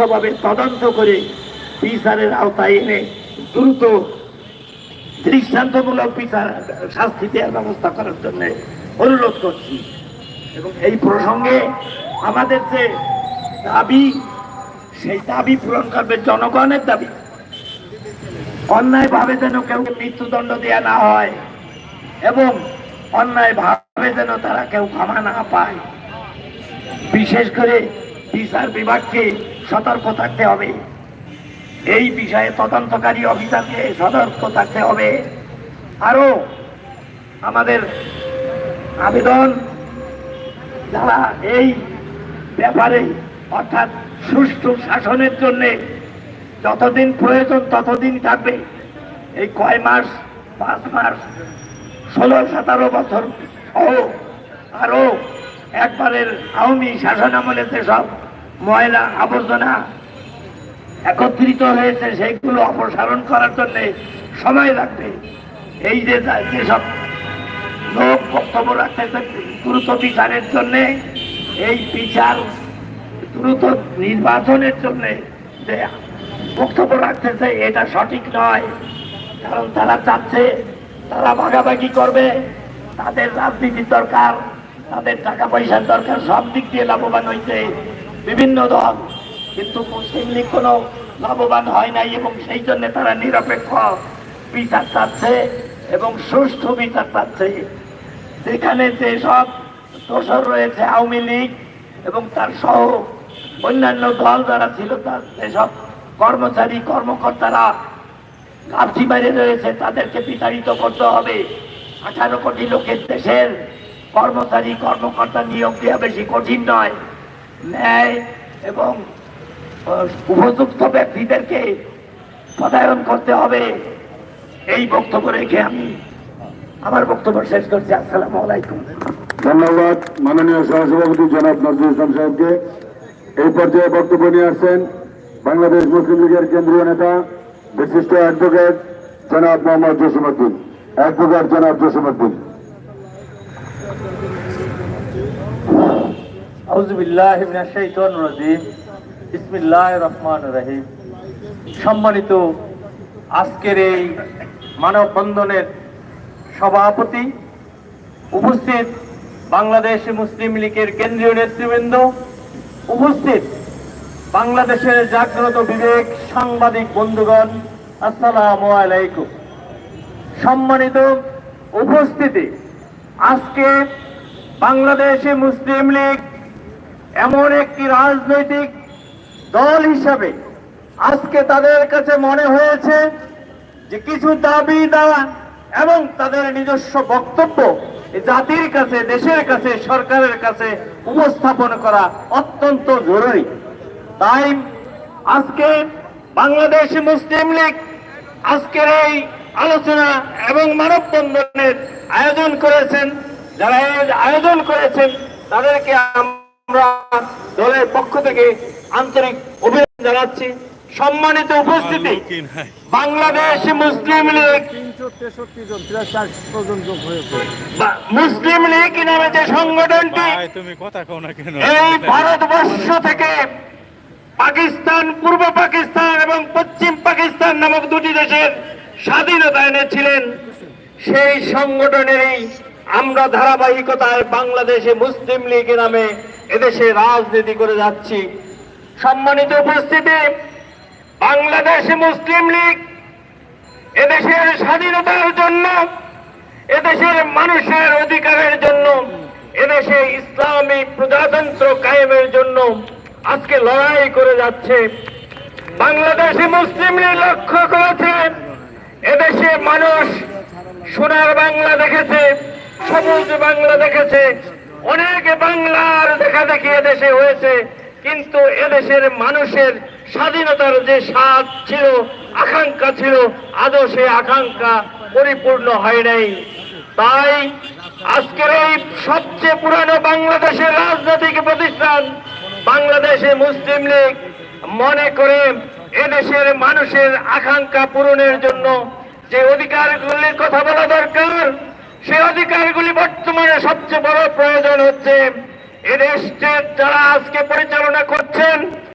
নিরপেক্ষভাবে তদন্ত করে বিচারের আওতায় এনে দ্রুত দৃষ্টান্তমূলক বিচার, শাস্তি দেওয়ার ব্যবস্থা করার জন্য অনুরোধ করছি। এবং এই প্রসঙ্গে আমাদের যে দাবি, সেই দাবি পূরণ করবে জনগণের দাবি। অন্যায় ভাবে যেন কেউ মৃত্যুদণ্ড দেওয়া না হয় এবং অন্যায় ভাবে যেন তারা কেউ ক্ষমা না পায়। বিশেষ করে বিচার বিভাগকে সতর্ক থাকতে হবে। এই বিষয়ে তদন্তকারী অফিসারকে সতর্ক থাকতে হবে। আরও আমাদের আবেদন যারা এই ব্যাপারে অর্থাৎ সুষ্ঠু শাসনের জন্য যতদিন প্রয়োজন ততদিন থাকবে। এই কয় মাস, পাঁচ মাস, ষোলো, সতেরো বছর সহ আরও একবারের আওয়ামী শাসন আমলে যেসব ময়লা, আবর্জনা একত্রিত হয়েছে, সেইগুলো অপসারণ করার জন্য সময় লাগবে। এই যে যেসব লোক বক্তব্য রাখতেছে, দ্রুত বিচারের জন্য, এই বিচার দ্রুত নির্বাচনের জন্য যে বক্তব্য রাখতেছে, এটা সঠিক নয়। কারণ তারা চাচ্ছে, তারা ভাগাভাগি করবে, তাদের রাজনীতির দরকার, তাদের টাকা পয়সার দরকার, সব দিক দিয়ে লাভবান হয়েছে বিভিন্ন দল, কিন্তু মুসলিম লীগ কোনো লাভবান হয় নাই এবং সেই জন্য তারা নিরপেক্ষ বিচার চাচ্ছে এবং সুষ্ঠু বিচার চাচ্ছে। যেখানে যেসব দোষর রয়েছে আওয়ামী লীগ এবং তার সহ অন্যান্য দল যারা ছিল, তার যেসব কর্মচারী, কর্মকর্তারা ঘাপটি বাইরে রয়েছে, তাদেরকে বিতাড়িত করতে হবে। আঠারো কোটি লোকের দেশের কর্মচারী, কর্মকর্তা নিয়োগ দেওয়া বেশি কঠিন নয়। ন্যায় এবং উপযুক্ত ব্যক্তিদেরকে পদায়ন করতে হবে। এই বক্তব্য রেখে আমি আমার বক্তব্য শেষ করছি। আসসালাম আলাইকুম। ধন্যবাদ মাননীয় সহসভাপতি জনাব নজরুল ইসলাম সাহেবকে। এই পর্যায়ে বক্তব্য নিয়ে আসছেন বাংলাদেশ মুসলিম লীগের কেন্দ্রীয় নেতা, বিশিষ্ট অ্যাডভোকেট জনাব মোহাম্মদ জসিমুদ্দিন অ্যাডভোকেট জনাব জসিমুদ্দিন রহিম। সম্মানিত আজকের এই মানববন্ধনের সভাপতি উপস্থিত বাংলাদেশ মুসলিম লীগের কেন্দ্রীয় নেতৃবৃন্দ, উপস্থিত বাংলাদেশের জাগ্রত বিবেক সাংবাদিক বন্ধুগণ, আসসালাম আলাইকুম। সম্মানিত উপস্থিতি, আজকে বাংলাদেশে মুসলিম লীগ এমন একটি রাজনৈতিক দল হিসাবে আজকে তাদের কাছে মনে হয়েছে যে কিছু দাবি দেওয়া এবং তাদের নিজস্ব বক্তব্য জাতির কাছে, দেশের কাছে, সরকারের কাছে উপস্থাপন করা অত্যন্ত জরুরি। তাই আজকে বাংলাদেশ মুসলিম লীগ আজকের এই আলোচনা এবং মানববন্ধনের আয়োজন করেছেন, যারা আয়োজন করেছেন, তাদেরকে আমরা দলের পক্ষ থেকে আন্তরিক অভিনন্দন জানাচ্ছি। সম্মানিত উপস্থিতি বাংলাদেশ মুসলিম লীগ। মুসলিম লীগ নামে যে সংগঠনটি তুমি কথা কও না কেন? এই ভারতবর্ষ থেকে পাকিস্তান পূর্ব পাকিস্তান এবং পশ্চিম পাকিস্তান নামক দুটি দেশের স্বাধীনতা এনেছিলেন। সেই সংগঠনেরই আমরা ধারাবাহিকতায় বাংলাদেশে মুসলিম লীগ নামে এদেশে রাজনীতি করে যাচ্ছি। সম্মানিত উপস্থিতি, বাংলাদেশে মুসলিম লীগ এদেশের স্বাধীনতার জন্য, এদেশের মানুষের অধিকারের জন্য, এদেশে ইসলামী প্রজাতন্ত্র কায়েমের জন্য আজকে লড়াই করে যাচ্ছে। বাংলাদেশে মুসলিম লীগ লক্ষ্য করেছে, এদেশে মানুষ সোনার বাংলা দেখেছে, সবুজ বাংলা দেখেছে অনেক বাংলার দেখা দেখি এদেশে হয়েছে, কিন্তু এদেশের মানুষের স্বাধীনতার যে স্বাদ ছিল, আকাঙ্ক্ষা ছিল, আদৌ সে আকাঙ্ক্ষা পরিপূর্ণ হয় নাই। তাই আজকের এই সবচেয়ে পুরানো বাংলাদেশের রাজনৈতিক প্রতিষ্ঠান, বাংলাদেশে মুসলিম লীগ, মনে করে এদেশের মানুষের আকাঙ্ক্ষা পূরণের জন্য যে অধিকারগুলির কথা বলা দরকার সেই অধিকারগুলি বর্তমানে সবচেয়ে বড় প্রয়োজন হচ্ছে এদেশের যারা আজকে পরিচালনা করছেন